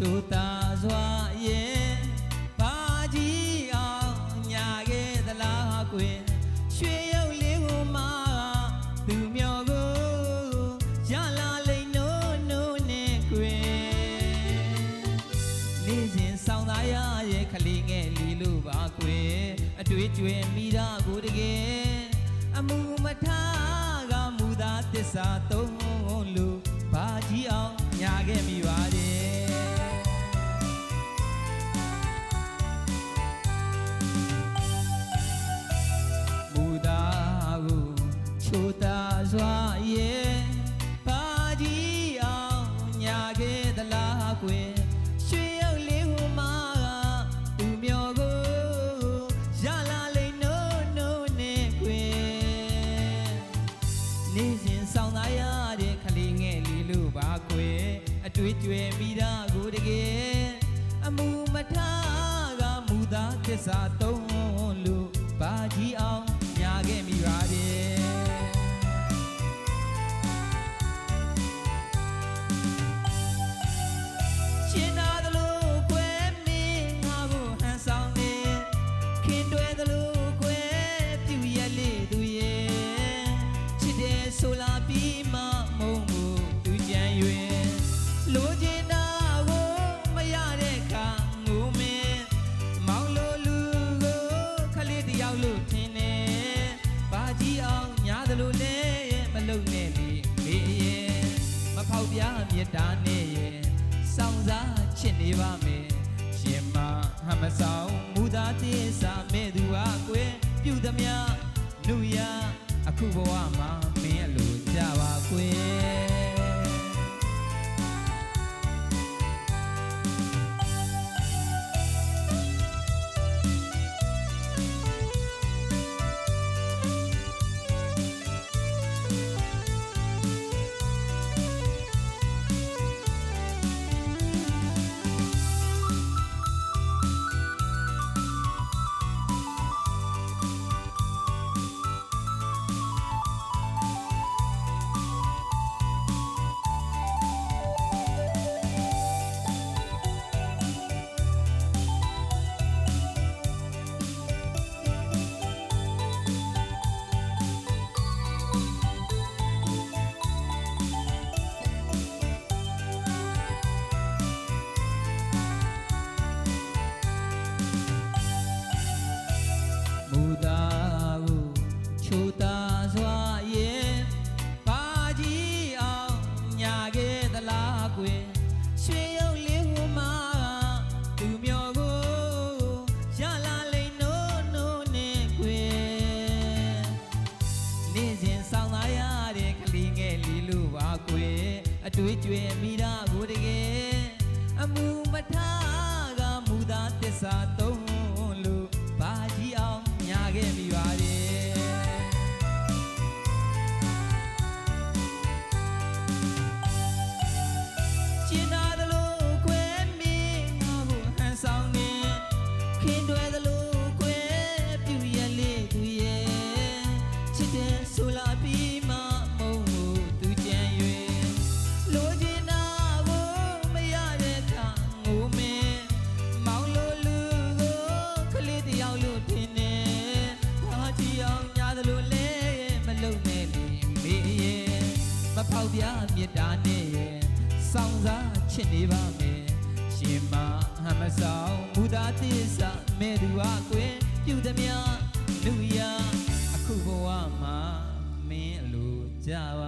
ချိုတာစွာရဲ့ဘာကြီးအောင်ညာခဲ့သလားကွယ်ရွှေရုပ်လေးကိုမှသူမျောကိုရလာလိမ့်နိုးနိုးနဲ့ကွယ်နေ့စဉ်ဆောင်သားရရဲ့ခလေးငယ်လီလို့ပါကွယ်အတွေ့အကြွယ်မိတာကိုတကယ်အမှုမထားကမူသာတစ္ဆာသုံးလို့ဘာကြီးအောင်ညာခဲ့မိပါတယ် ကြွယ်မိတာကိုတကယ်အမှုမထားကမူသားသစ္စာသုံးလို့ဘာကြီးအောင် မြတ်တာနဲ့ရဲ့စောင်းစားချစ်နေပါမယ်။ရှင်မဟမဆောင်မူသားတစ္ဆာမဲ့သူဟာကွယ်ပြုသမျှလူရအခုဘဝမှာမင်းအလိုကြပါကွယ် ချိုတာစွာရဲ့ပါကြီးအောင်ညာခဲ့သလားကွယ်ရွှေရုပ်လေးဟိုမှာသူမျောကိုရလာလိမ့်နိုးနိုးနဲ့ကွယ်နေ့စဉ်ဆောင်သားရတဲ့ကလေးငယ်လေးလို့ပါကွယ်အတွေ့အကြွယ်မိတာကိုတကယ်အမှုမထားကမူသာတစ္ဆာသုံး မဖောက်ပြမြတ်တာနဲ့ရဲ့စောင်းစားချစ်နေပါမယ်ရှင်မဟမဆောင်မူတာတစ္ဆာမဲ့သူဟာကွယ်ပြုသမျှလူရအခုဘဝမှာမင်းအလိုကြပါ